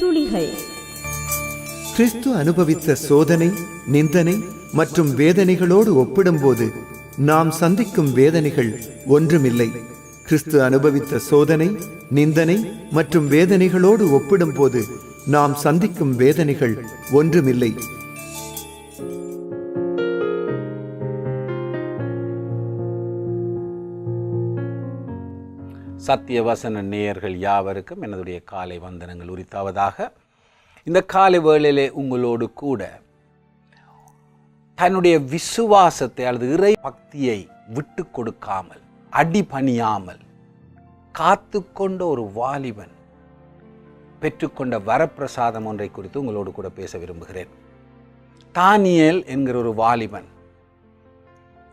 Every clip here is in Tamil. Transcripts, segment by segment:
துளிகள். கிறிஸ்து அனுபவித்த சோதனை நிந்தனை மற்றும் வேதனைகளோடு ஒப்பிடும்போது நாம் சந்திக்கும் வேதனைகள் ஒன்றுமில்லை. கிறிஸ்து அனுபவித்த சோதனை நிந்தனை மற்றும் வேதனைகளோடு ஒப்பிடும்போது நாம் சந்திக்கும் வேதனைகள் ஒன்றுமில்லை. சத்தியவசன நேயர்கள் யாவருக்கும் எனதுடைய காலை வந்தனங்கள் உரித்தாவதாக. இந்த காலை வேளையிலே உங்களோடு கூட தன்னுடைய விசுவாசத்தை அல்லது இறை பக்தியை விட்டு கொடுக்காமல் அடிபணியாமல் காத்து கொண்ட ஒரு வாலிபன் பெற்றுக்கொண்ட வரப்பிரசாதம் ஒன்றை குறித்து உங்களோடு கூட பேச விரும்புகிறேன். தானியேல் என்கிற ஒரு வாலிபன்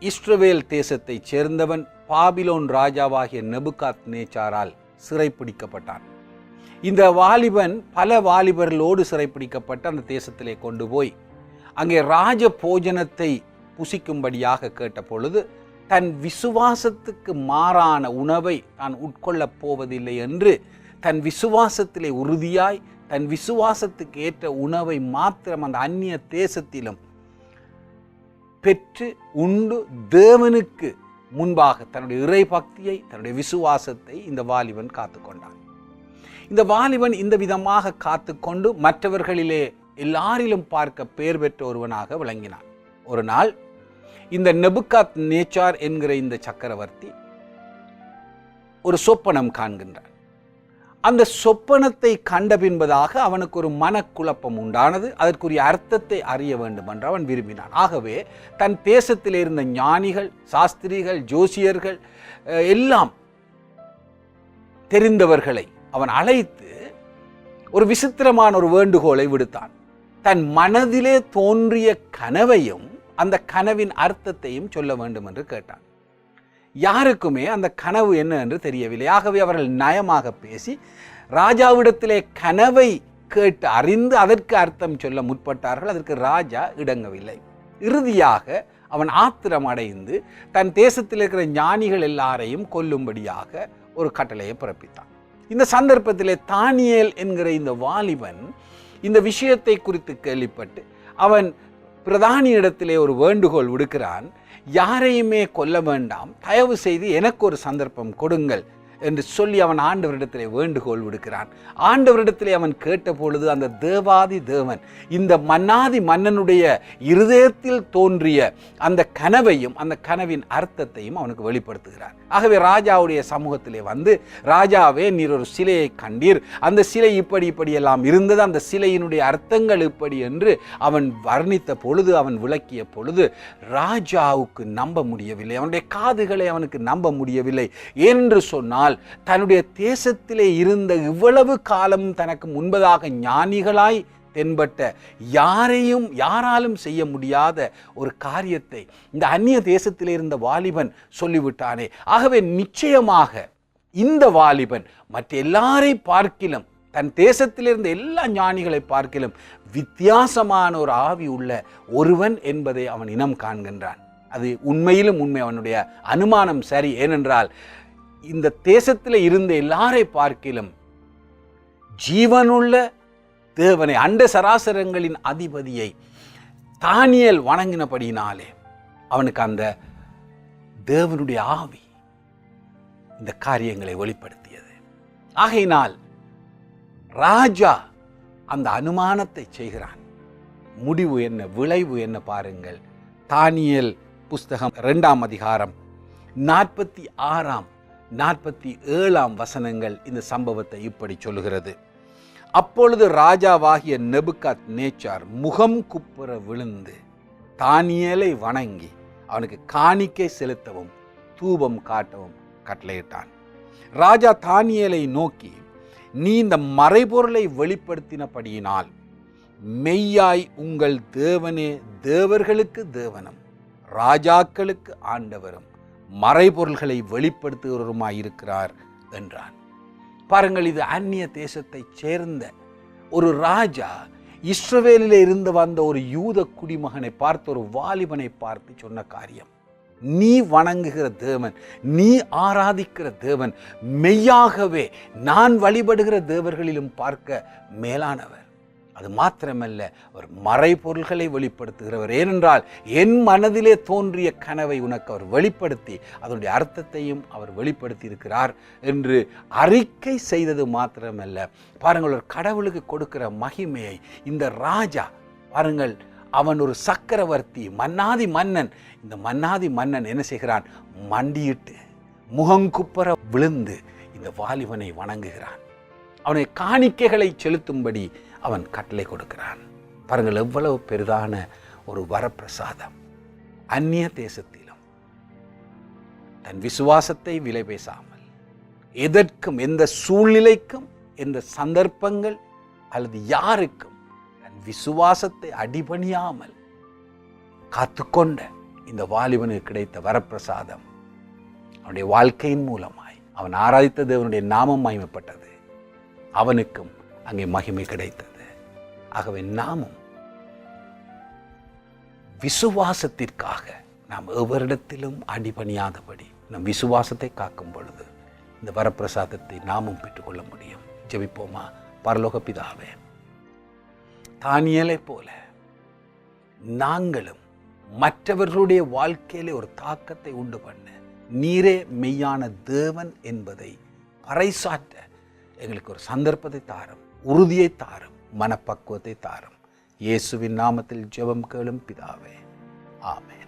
இஸ்ரவேல் தேசத்தைச் சேர்ந்தவன் பாபிலோன் ராஜாவாகிய நெபுகாத் நேச்சாரால் சிறைப்பிடிக்கப்பட்டான். இந்த வாலிபன் பல வாலிபர்களோடு சிறைப்பிடிக்கப்பட்டு அந்த தேசத்திலே கொண்டு போய் அங்கே ராஜ போஜனத்தை புசிக்கும்படியாக கேட்ட பொழுது தன் விசுவாசத்துக்கு மாறான உணவை தான் உட்கொள்ளப் போவதில்லை என்று தன் விசுவாசத்திலே உறுதியாய் தன் விசுவாசத்துக்கு ஏற்ற உணவை மாத்திரம் அந்த அந்நிய தேசத்திலும் பெற்று உண்டு தேவனுக்கு முன்பாக தன்னுடைய இறை பக்தியை தன்னுடைய விசுவாசத்தை இந்த வாலிபன் காத்துக்கொண்டான். இந்த வாலிபன் இந்த விதமாக காத்துக்கொண்டு மற்றவர்களிலே எல்லாரிலும் பார்க்க பெயர் பெற்ற ஒருவனாக விளங்கினான். ஒரு நாள் இந்த நெபுகாத் நேச்சார் என்கிற இந்த சக்கரவர்த்தி ஒரு சொப்பனம் காண்கின்றார். அந்த சொப்பனத்தை கண்ட பின்பதாக அவனுக்கு ஒரு மனக்குழப்பம் உண்டானது. அதற்குரிய அர்த்தத்தை அறிய வேண்டும் என்று அவன் விரும்பினான். ஆகவே தன் தேசத்தில் இருந்த ஞானிகள் சாஸ்திரிகள் ஜோசியர்கள் எல்லாம் தெரிந்தவர்களை அவன் அழைத்து ஒரு விசித்திரமான ஒரு வேண்டுகோளை விடுத்தான். தன் மனதிலே தோன்றிய கனவையும் அந்த கனவின் அர்த்தத்தையும் சொல்ல வேண்டும் என்று கேட்டான். யாருக்குமே அந்த கனவு என்ன என்று தெரியவில்லை. ஆகவே அவர்கள் நயமாக பேசி ராஜாவிடத்திலே கனவை கேட்டு அறிந்து அதற்கு அர்த்தம் சொல்ல முற்பட்டார்கள். அதற்கு ராஜா இடங்கவில்லை. இறுதியாக அவன் ஆத்திரம் அடைந்து தன் தேசத்தில் இருக்கிற ஞானிகள் எல்லாரையும் கொல்லும்படியாக ஒரு கட்டளையை பிறப்பித்தான். இந்த சந்தர்ப்பத்திலே தானியல் என்கிற இந்த வாலிபன் இந்த விஷயத்தை குறித்து கேள்விப்பட்டு அவன் பிரதானியிடத்திலே ஒரு வேண்டுகோள் விடுக்கிறான். யாரையுமே கொல்ல வேண்டாம். தயவு செய்து எனக்கு ஒரு சந்தர்ப்பம் கொடுங்கள். என்று சொல்லி அவன் ஆண்டவரிடத்திலே வேண்டுகோள் விடுக்கிறான். ஆண்டவரிடத்திலே அவன் கேட்ட பொழுது அந்த தேவாதி தேவன் இந்த மன்னாதி மன்னனுடைய இருதயத்தில் தோன்றிய அந்த கனவையும் அந்த கனவின் அர்த்தத்தையும் அவனுக்கு வெளிப்படுத்துகிறார். ஆகவே ராஜாவுடைய சமூகத்திலே வந்து ராஜாவே நீர் ஒரு சிலையை கண்டீர். அந்த சிலை இப்படி இப்படி எல்லாம் இருந்தது. அந்த சிலையினுடைய அர்த்தங்கள் இப்படி என்று அவன் வர்ணித்த பொழுது அவன் விளக்கிய பொழுது ராஜாவுக்கு நம்ப முடியவில்லை. அவனுடைய காதுகளை அவனுக்கு நம்ப முடியவில்லை. என்று சொன்னால் தன்னுடைய தேசத்திலே இருந்த இவ்வளவு காலம் தனக்கு முன்பதாக ஞானிகளாய் தென்பட்ட யாரையும் யாராலும் செய்ய முடியாத ஒரு காரியத்தை இந்த அந்நிய தேசத்திலே இருந்த வாலிபன் சொல்லிவிட்டானே. ஆகவே நிச்சயமாக இந்த வாலிபன் மற்ற எல்லாரை பார்க்கிலும் தன் தேசத்தில் இருந்த எல்லா ஞானிகளை பார்க்கிலும் வித்தியாசமான ஒரு ஆவி உள்ள ஒருவன் என்பதை அவன் இனம் காண்கின்றான். அது உண்மையிலும் உண்மை. அவனுடைய அனுமானம் சரி. ஏனென்றால் இந்த தேசத்தில் இருந்த எல்லாரை பார்க்கிலும் ஜீவனுள்ள தேவனை அண்ட சராசரங்களின் அதிபதியை தானியல் வணங்கினபடியினாலே அவனுக்கு அந்த தேவனுடைய ஆவி இந்த காரியங்களை வெளிப்படுத்தியது. ஆகையினால் ராஜா அந்த அனுமானத்தை செய்கிறான். முடிவு என்ன விளைவு என்ன பாருங்கள். தானியல் புஸ்தகம் ரெண்டாம் அதிகாரம் நாற்பத்தி ஆறாம் நாற்பத்தி ஏழாம் வசனங்கள் இந்த சம்பவத்தை இப்படி சொல்லுகிறது. அப்பொழுது ராஜாவாகிய நெபுகாத் நேச்சார் முகம் குப்புற விழுந்து தானியலை வணங்கி அவனுக்கு காணிக்கை செலுத்தவும் தூபம் காட்டவும் கட்டளையிட்டான். ராஜா தானியலை நோக்கி நீ இந்த மறைபொருளை வெளிப்படுத்தினபடியினால் மெய்யாய் உங்கள் தேவனே தேவர்களுக்கு தேவனும் ராஜாக்களுக்கு ஆண்டவரும் மறைபொருள்களை வெளிப்படுத்துகிறவருமாயிருக்கிறார் என்றான். பாருங்கள் இது அந்நிய தேசத்தைச் சேர்ந்த ஒரு ராஜா இஸ்ரவேலில் இருந்து வந்த ஒரு யூத குடிமகனை பார்த்து ஒரு வாலிபனை பார்த்து சொன்ன காரியம் நீ வணங்குகிற தேவன் நீ ஆராதிக்கிற தேவன் மெய்யாகவே நான் வழிபடுகிற தேவர்களிலும் பார்க்க மேலானவர். அது மாத்திரமல்ல அவர் மறைபொருள்களை வெளிப்படுத்துகிறவர். ஏனென்றால் என் மனதிலே தோன்றிய கனவை உனக்கு அவர் வெளிப்படுத்தி அதனுடைய அர்த்தத்தையும் அவர் வெளிப்படுத்தி இருக்கிறார் என்று அறிக்கை செய்தது மாத்திரமல்ல. பாருங்கள் ஒரு கடவுளுக்கு கொடுக்கிற மகிமையை இந்த ராஜா பாருங்கள் அவன் ஒரு சக்கரவர்த்தி மன்னாதி மன்னன். இந்த மன்னாதி மன்னன் என்ன செய்கிறான்? மண்டியிட்டு முகங்குப்புற விழுந்து இந்த வாலிபனை வணங்குகிறான். அவனை காணிக்கைகளை செலுத்தும்படி அவன் கட்டளை கொடுக்கிறான். பாருங்கள் எவ்வளவு பெரிதான ஒரு வரப்பிரசாதம். அந்நிய தேசத்திலும் தன் விசுவாசத்தை விலை பேசாமல் எதற்கும் எந்த சூழ்நிலைக்கும் எந்த சந்தர்ப்பங்கள் அல்லது யாருக்கும் தன் விசுவாசத்தை அடிபணியாமல் காத்துக்கொண்ட இந்த வாலிபனுக்கு கிடைத்த வரப்பிரசாதம் அவனுடைய வாழ்க்கையின் மூலமாய் அவன் ஆராதித்த தேவனுடைய நாமம் மகிமைப்பட்டது. அவனுக்கும் அங்கே மகிமை கிடைத்தது. ஆகவே நாமும் விசுவாசத்திற்காக நாம் எவரிடத்திலும் அடிபணியாதபடி நம் விசுவாசத்தை காக்கும் பொழுது இந்த வரப்பிரசாதத்தை நாமும் பெற்றுக்கொள்ள முடியும். ஜெபிப்போமா? பரலோக பிதாவே தானியலை போல நாங்களும் மற்றவர்களுடைய வாழ்க்கையிலே ஒரு தாக்கத்தை உண்டு பண்ண நீரே மெய்யான தேவன் என்பதை பறைசாற்ற எங்களுக்கு ஒரு சந்தர்ப்பத்தை தாரும் உறுதியை தாரும். மனப்பக்குவத்தை தாரும். இயேசுவின் நாமத்தில் ஜெபம் கேளும் பிதாவே. ஆமே